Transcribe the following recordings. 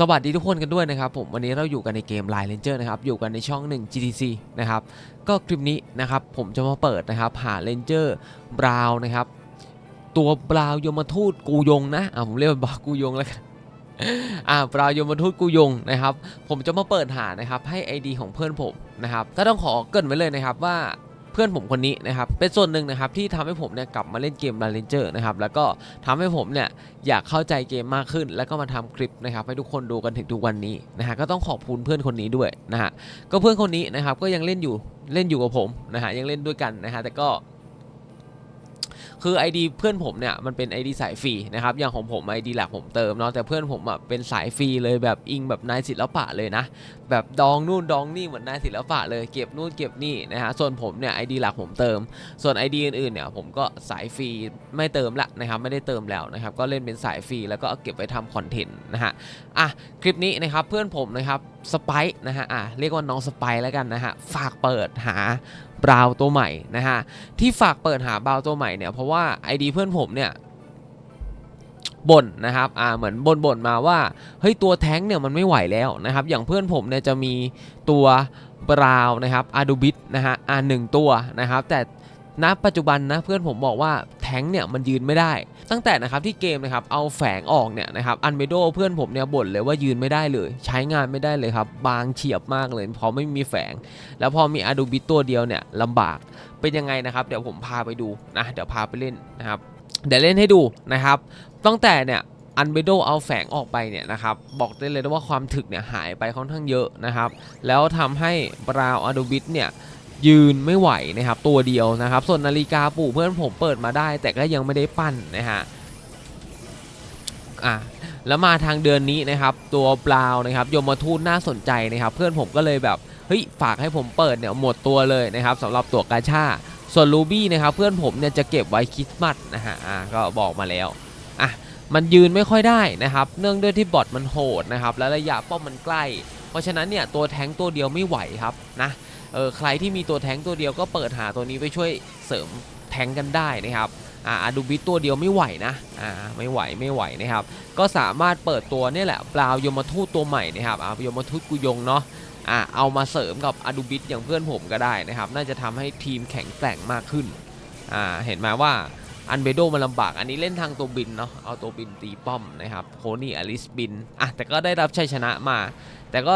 สวัสดีทุกคนกันด้วยนะครับผมวันนี้เราอยู่กันในเกม Line Ranger นะครับอยู่กันในช่อง 1 GTC นะครับก็คลิปนี้นะครับผมจะมาเปิดนะครับหา Ranger บราวนะครับตัวบราวยมทูตกูยงนะอ่าผมเรียกว่าบรากูยงแล้วกันอ่าบราวยมทูตกูยงนะครับผมจะมาเปิดหานะครับให้ ID ของเพื่อนผมนะครับก็ต้องขอเกรินไว้เลยนะครับว่า เพื่อนผมคนนี้นะครับเป็นส่วนหนึ่งนะครับที่ทำให้ผมเนี่ยกลับมาเล่นเกม Line Ranger นะครับแล้วก็ทำให้ผมเนี่ยอยากเข้าใจเกมมากขึ้น แล้วก็มาทำคลิปนะครับให้ทุกคนดูกันถึงทุกวันนี้นะฮะก็ต้องขอบคุณเพื่อนคนนี้ด้วยนะฮะก็เพื่อนคนนี้นะครับก็ยังเล่นอยู่เล่นอยู่กับผมนะฮะยังเล่นด้วยกันนะฮะแต่ก็ คือ ID เพื่อนผมเนี่ยมันเป็น ID สายฟรีนะครับอย่างของผม ID หลักผมเติมเนาะแต่เพื่อนผมอะเป็นสายฟรีเลยแบบอิงแบบนายศิลปะเลยนะ แบบดองนู่นดองนี่เหมือนนายศิลปะเลยเก็บนู่นเก็บนี่นะฮะส่วนผมเนี่ย ID หลักผมเติม ส่วน ID อื่นๆเนี่ยผมก็สายฟรีไม่เติมละนะครับไม่ได้เติมแล้วนะครับก็เล่นเป็นสายฟรีแล้วก็เก็บไว้ทำคอนเทนต์นะฮะอะคลิปนี้นะครับเพื่อนผมนะครับสไปนะฮะอะเรียกว่าน้องสไปแล้วกันนะฮะฝากเปิดหา บราวตัวใหม่นะฮะที่ฝากเปิดหาบราวตัวใหม่เนี่ยเพราะว่า ID เพื่อนผมเนี่ยบ่นนะครับ อ่า เหมือนบ่นบ่นๆมาว่า เฮ้ย ตัวแท้งเนี่ยมันไม่ไหวแล้วนะครับ อย่างเพื่อนผมเนี่ยจะมีตัวบราวนะครับอาดูบิทนะฮะอ่าหนึ่งตัวนะครับ แต่ ณปัจจุบันนะเพื่อนผมบอกว่าแท้งเนี่ยมันยืนไม่ได้ ตั้งแต่นะครับที่เกมนะครับเอาแฝงออกเนี่ยนะครับอันเบโดเพื่อนผมเนี่ยบ่นเลยว่ายืนไม่ได้เลย ใช้งานไม่ได้เลยครับ บางเฉียบมากเลยเพราะไม่มีแฝง แล้วพอมีอาดูบิตัวเดียวเนี่ยลำบากเป็นยังไงนะครับเดี๋ยวผมพาไปดูนะเดี๋ยวพาไปเล่นนะครับเดี๋ยวเล่นให้ดูนะครับ ตั้งแต่เนี่ยอันเบโดเอาแฝงออกไปเนี่ยนะครับบอกได้เลยว่าความถึกเนี่ยหายไปค่อนข้างเยอะนะครับ แล้วทำให้บราวอาดูบิเนี่ย ยืนไม่ไหวนะครับตัวเดียวนะครับ ส่วนนาฬิกาปู่เพื่อนผมเปิดมาได้ แต่ก็ยังไม่ได้ปั้นนะฮะอะแล้วมาทางเดือนนี้นะครับตัวปลาวนะครับยมทูตน่าสนใจนะครับ เพื่อนผมก็เลยแบบเฮ้ยฝากให้ผมเปิดเนี่ยหมดตัวเลยนะครับสำหรับตัวกาชาส่วนลูบี้นะครับเพื่อนผมเนี่ยจะเก็บไว้คริสต์มาสนะฮะอะก็บอกมาแล้วอะมันยืนไม่ค่อยได้นะครับ เนื่องด้วยที่บอทมันโหดนะครับและระยะป้อมมันใกล้ เพราะฉะนั้นเนี่ยตัวแทงตัวเดียวไม่ไหวครับนะ เออใครที่มีตัวแท้งตัวเดียวก็เปิดหาตัวนี้ไปช่วยเสริมแท้งกันได้นะครับอ่าดูบิตตัวเดียวไม่ไหวนะอ่าไม่ไหวไม่ไหวนะครับ ก็สามารถเปิดตัวนี่แหละปลาวยมทูตตัวใหม่นะครับอ่ายมทูตกุยงเนาะอ่าเอามาเสริมกับอดูบิตอย่างเพื่อนผมก็ได้นะครับ น่าจะทำให้ทีมแข็งแกร่งมากขึ้นอ่าเห็นไหมว่าอันเบโดมันลำบาก อันนี้เล่นทางตัวบินเนาะเอาตัวบินตีป้อมนะครับโคนี่อลิสบินอะแต่ก็ได้รับชัยชนะมา แต่ก็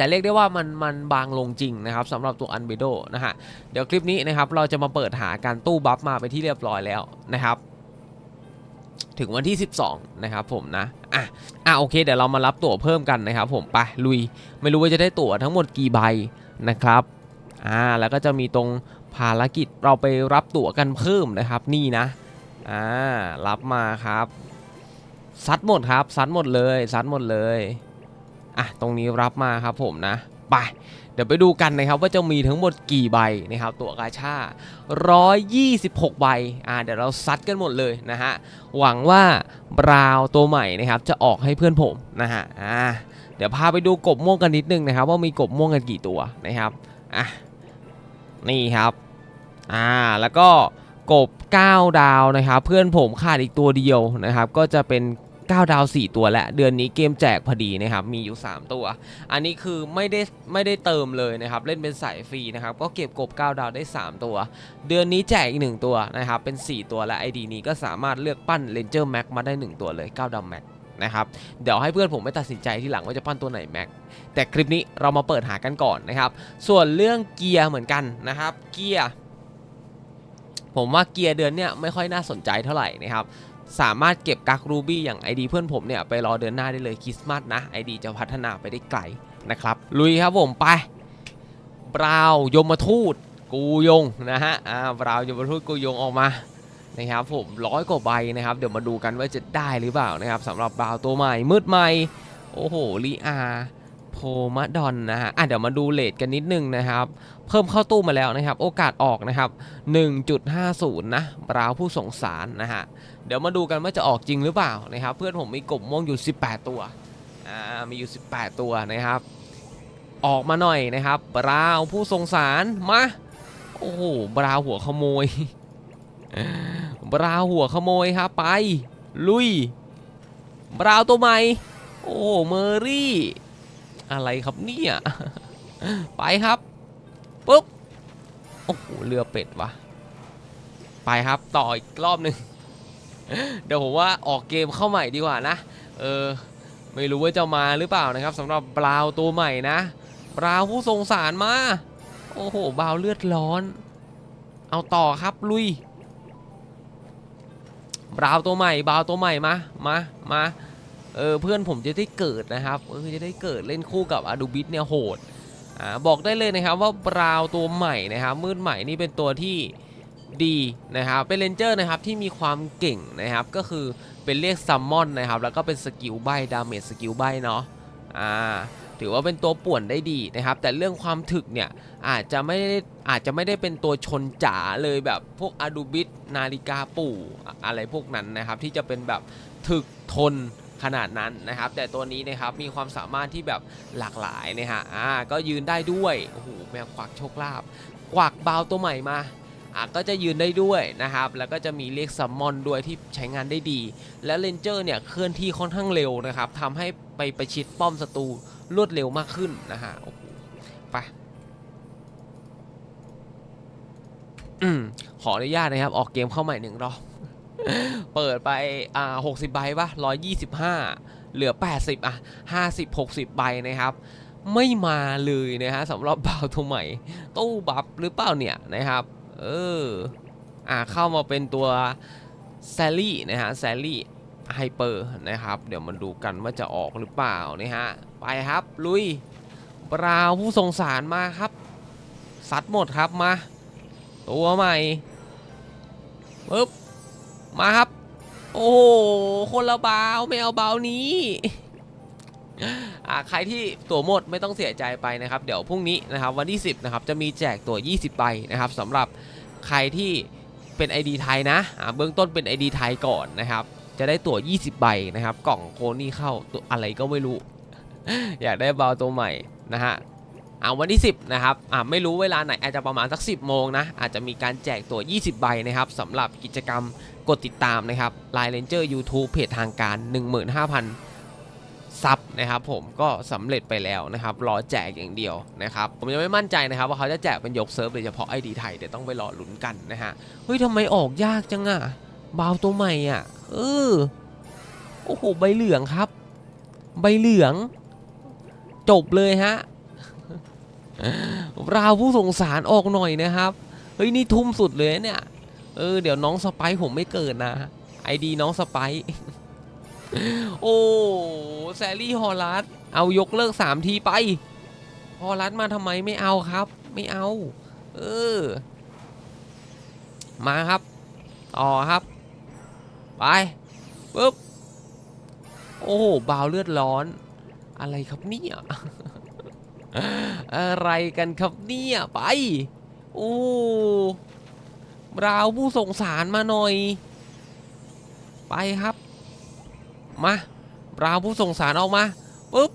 แต่เรียกได้ว่ามันมันบางลงจริงนะครับสำหรับตัวอันเบโดนะฮะเดี๋ยวคลิปนี้นะครับเราจะมาเปิดหาการตู้บัฟมาไปที่เรียบร้อยแล้วนะครับ ถึงวันที่ 12 นะครับผมนะอะอะโอเคเดี๋ยวเรามารับตั๋วเพิ่มกันนะครับผมไปลุยไม่รู้ว่าจะได้ตั๋วทั้งหมดกี่ใบนะครับอ่าแล้วก็จะมีตรงภารกิจเราไปรับตั๋วกันเพิ่มนะครับนี่นะอ่ารับมาครับซัดหมดครับซัดหมดเลยซัดหมดเลย อะตรงนี้รับมาครับผมนะไปเดี๋ยวไปดูกันนะครับว่าจะมีทั้งหมดกี่ใบนะครับตัวกาชา126 ใบอ่าเดี๋ยวเราซัดกันหมดเลยนะฮะหวังว่าบราวตัวใหม่นะครับจะออกให้เพื่อนผมนะฮะอ่าเดี๋ยวพาไปดูกบม่วงกันนิดนึงนะครับ ว่ามีกบม่วงกันกี่ตัวนะครับอะนี่ครับอ่าแล้วก็กบ 9 ดาวนะครับ เพื่อนผมขาดอีกตัวเดียวนะครับ ก็จะเป็น 9 ดาว 4 ตัวและเดือนนี้เกมแจกพอดีนะครับ มีอยู่ 3 ตัว อันนี้คือไม่ได้ไม่ได้เติมเลยนะครับ เล่นเป็นสายฟรีนะครับ ก็เก็บกบ 9 ดาวได้ 3 ตัว เดือนนี้แจกอีก 1 ตัวนะครับ เป็น 4 ตัวและ ID นี้ก็สามารถเลือกปั้น Ranger Max มาได้ 1 ตัวเลย 9 ดาว Max นะครับเดี๋ยวให้เพื่อนผมไปตัดสินใจที่หลังว่าจะปั้นตัวไหน Max แต่คลิปนี้เรามาเปิดหากันก่อนนะครับ ส่วนเรื่องเกียร์เหมือนกันนะครับ เกียร์ผมว่าเกียร์เดือนเนี้ยไม่ค่อยน่าสนใจเท่าไหร่นะครับ สามารถเก็บกักรูบี้อย่าง ID เพื่อนผมเนี่ย ไปรอเดือนหน้าได้เลยคริสต์มาสนะ ID จะพัฒนาไปได้ไกลนะครับ ลุยครับผมไปบราวยมทูตกูยงนะฮะอ่าบราวยมทูตกูยงออกมานะครับผมร้อยกว่าใบนะครับ เดี๋ยวมาดูกันว่าจะได้หรือเปล่านะครับสำหรับบราวตัวใหม่มืดใหม่ โอ้โหลีอา พมาดอนนะฮะอะเดี๋ยวมาดูเลทกันนิดนึงนะครับ เพิ่มเข้าตู้มาแล้วนะครับ โอกาสออกนะครับ 1.50 นะบราวผู้สงสารนะฮะ เดี๋ยวมาดูกันว่าจะออกจริงหรือเปล่านะครับ เพื่อนผมมีกบม่วงอยู่ 18 ตัว อ่า มีอยู่ 18 ตัวนะครับ ออกมาหน่อยนะครับบราวผู้สงสาร มา โอ้โหบราวหัวขโมย บราวหัวขโมยครับไป ลุย บราวตัวใหม่ โอ้เมอรี่ อะไรครับเนี่ย ไปครับปุ๊บโอ้โหเรือเป็ดวะไปครับต่ออีกรอบหนึ่งเดี๋ยวผมว่าออกเกมเข้าใหม่ดีกว่านะ เออ ไม่รู้ว่าจะมาหรือเปล่านะครับสำหรับบราวตัวใหม่นะบราวผู้ทรงสารมา โอ้โหบราวเลือดร้อน เอาต่อครับลุยบราวตัวใหม่บราวตัวใหม่มา มา มา เออเพื่อนผมจะได้เกิดนะครับเออจะได้เกิดเล่นคู่กับอาดูบิทเนี่ยโหดอ่าบอกได้เลยนะครับว่าบราวตัวใหม่นะครับมืดใหม่นี่เป็นตัวที่ดีนะครับเป็นเลนเจอร์นะครับที่มีความเก่งนะครับก็คือเป็นเรียกซัมมอนนะครับแล้วก็เป็นสกิลใบดาเมจสกิลใบเนาะอ่าถือว่าเป็นตัวป่วนได้ดีนะครับ แต่เรื่องความถึกเนี่ยอาจจะไม่ได้อาจจะไม่ได้เป็นตัวชนจ๋าเลยแบบพวกอาดูบิทนาฬิกาปู่อะไรพวกนั้นนะครับที่จะเป็นแบบถึกทน ขนาดนั้นนะครับ แต่ตัวนี้นะครับมีความสามารถที่แบบหลากหลายนะฮะอ่าก็ยืนได้ด้วยโอ้โหแมวควักโชคลาภควักบาวตัวใหม่มาอะก็จะยืนได้ด้วยนะครับ แล้วก็จะมีเรียกซัมมอนด้วยที่ใช้งานได้ดี และเลนเจอร์เนี่ยเคลื่อนที่ค่อนข้างเร็วนะครับทำให้ไปประชิดป้อมศัตรูรวดเร็วมากขึ้นนะฮะโอ้โหไปอืมขออนุญาตนะครับ ออกเกมเข้าใหม่หนึ่งรอบ เปิดไปอ่าหกสิบใบปะร้อยยี่สิบห้าเหลือแปดสิบอะห้าสิบหกสิบใบนะครับ ไม่มาเลยนะฮะสำหรับบาวตัวใหม่ตู้บัฟหรือเปล่าเนี่ยนะครับ เอออ่าเข้ามาเป็นตัวแซลลี่นะฮะแซลลี่ไฮเปอร์นะครับ เดี๋ยวมาดูกันว่าจะออกหรือเปล่านะฮะ ไปครับ ลุยบราวผู้ทรงสารมาครับซัดหมดครับมา ตัวใหม่ปึ๊บมาครับ โอ้โหคนละบาไม่เอาเบานี้อใครที่ตัวหมดไม่ต้องเสียใจไปนะครับ เดี๋ยวพรุ่งนี้นะครับวันที่ 10นะครับจะมีแจกตัว20 ใบนะครับสำหรับใครที่เป็น ID ไทยนะเบื้องต้นเป็น ID ไทยก่อนนะครับ จะได้ตั๋ว 20 ใบนะครับ กล่องโคนี่เข้าตัวอะไรก็ไม่รู้ อยากได้เบาตัวใหม่นะฮะ อ่าวันที่ 10นะครับอ่าไม่รู้เวลาไหนอาจจะประมาณสัก 10 โมงนะอาจจะมีการแจกตั๋ว 20 ใบนะครับสำหรับกิจกรรมกดติดตามนะครับ Line Ranger YouTube เพจทางการ 15,000 ซับนะครับผมก็สำเร็จไปแล้วนะครับ รอแจกอย่างเดียวนะครับ ผมยังไม่มั่นใจนะครับ ว่าเขาจะแจกเป็นยกเซิร์ฟโดยเฉพาะ ID ไทยเดี๋ยวต้องไปรอลุ้นกันนะฮะเฮ้ยทำไมออกยากจังอะบาวตัวใหม่อะเออโอ้โหใบเหลืองครับ ใบเหลือง จบเลยฮะ ราวผู้สงสารออกหน่อยนะครับ เฮ้ย นี่ทุ่มสุดเลยเนี่ย เออ เดี๋ยวน้องสไปผมไม่เกิดนะ ไอดีน้องสไปโอ้แซลลี่ฮอลลัสเอายกเลิกสามทีไปฮอลลัสมาทำไมไม่เอาครับ ไม่เอา เออ มาครับ ต่อครับ ไปปุ๊บ โอ้โหบาวเลือดร้อน อะไรครับเนี่ย อะไรกันครับเนี่ยไปโอ้ราวผู้ส่งสารมาหน่อย ไปครับ มาราวผู้ส่งสารออกมาปุ๊บ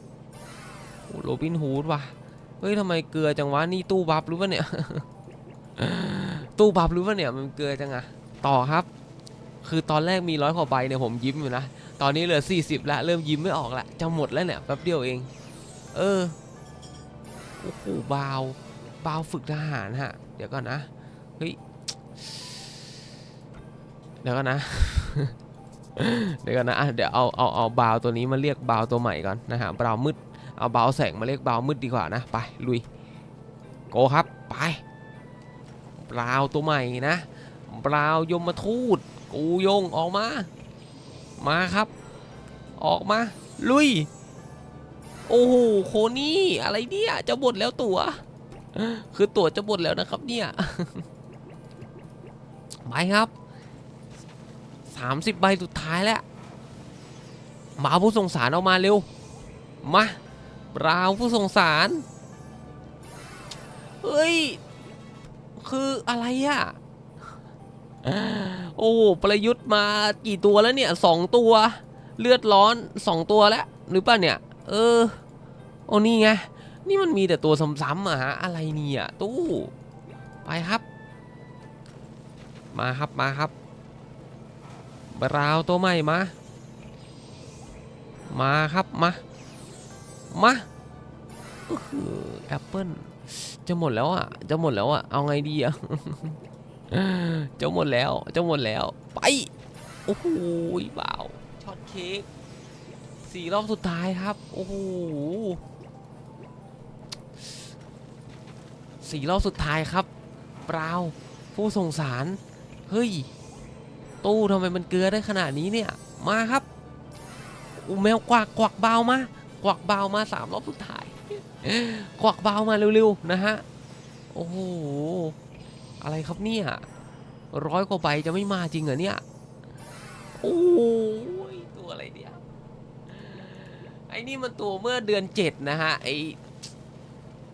โรบินฮูดว่ะเฮ้ยทำไมเกลือจังวะนี่ตู้บัฟหรือวะเนี่ย ตู้บัฟหรือวะเนี่ยมันเกลือจังอะต่อครับ คือตอนแรกมีร้อยกว่าใบเนี่ยผมยิ้มอยู่นะ ตอนนี้เหลือ 40 แล้ว เริ่มยิ้มไม่ออกละจะหมดแล้วเนี่ยแป๊บเดียวเอง เออ โอ้โหบาวบาวฝึกทหารฮะ เดี๋ยวก่อนนะ เฮ้ย เดี๋ยวก่อนนะ เดี๋ยวก่อนนะ เดี๋ยวเอาเอาเอาบาวตัวนี้มาเรียกบาวตัวใหม่ก่อนนะฮะบาวมืด เอาบาวแสงมาเรียกบาวมืดดีกว่านะ ไปลุย โกครับ ไปบาวตัวใหม่นะบาวยมทูต กูยงออกมา มาครับ ออกมา ลุย โอ้โหโคนี่อะไรเนี่ยจะหมดแล้วตัวคือตัวจะหมดแล้วนะครับเนี่ยไปครับสามสิบใบสุดท้ายแล้วมาผู้ส่งสารออกมาเร็ว มาบราวผู้สงสารเฮ้ย คืออะไรอะโอ้ประยุทธ์มากี่ตัวแล้วเนี่ยสองตัว เลือดร้อนสองตัวแล้ว หรือเปล่าเนี่ย เออ โอ้นี่ไง นี่มันมีแต่ตัวซ้ำๆอะฮะ อะไรเนี่ยตู้ ไปครับ มาครับ มาครับบราวน์ตัวใหม่มา มาครับ มา มาอือแอปเปิลจะหมดแล้วอะ จะหมดแล้วอะ เอาไงดีอะ จะหมดแล้ว จะหมดแล้ว ไป โอ้โหบ่าวช็อตเค้ก สี่รอบสุดท้ายครับ โอ้โหสี่รอบสุดท้ายครับเปล่าผู้ส่งสาร เฮ้ย ตู้ทำไมมันเกลือได้ขนาดนี้เนี่ย มาครับอูแมวกวักกวักเบามากวักเบามาสามรอบสุดท้ายกวักเบามาเร็วๆนะฮะ โอ้โห อะไรครับเนี่ยร้อยกว่าใบจะไม่มาจริงเหรอเนี่ย โอ้ยตัวอะไรเนี่ย ไอ้ นี่มันตัวเมื่อเดือนเจ็ดนะฮะไอ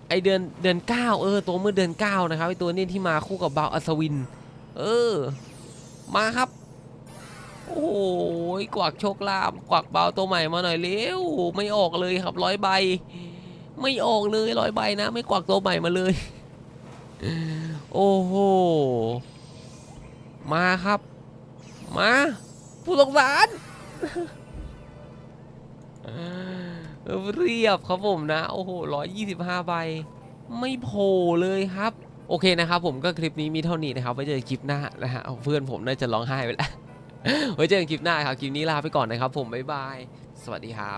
ไอเดือนเดือนเก้าเออ ตัวเมื่อเดือนเก้านะครับไอตัวนี้ที่มาคู่กับบาวอัศวิน เออ มาครับ โอ้ยกวักโชคลาภกวักเบาตัวใหม่มาหน่อยเร็วไม่ออกเลยครับร้อยใบ ไม่ออกเลยร้อยใบนะ ไม่กวักตัวใหม่มาเลย โอ้โหมาครับ มา ผู้สงสาร เรียบครับผมนะ โอ้โหร้อยยี่สิบห้าใบ ไม่โผล่เลยครับ โอเคนะครับผมก็คลิปนี้มีเท่านี้นะครับไว้เจอกันคลิปหน้านะฮะเพื่อนผมน่าจะร้องไห้ไปแล้วไว้เจอกันคลิปหน้าครับ คลิปนี้ลาไปก่อนนะครับผม บ๊ายบาย สวัสดีครับ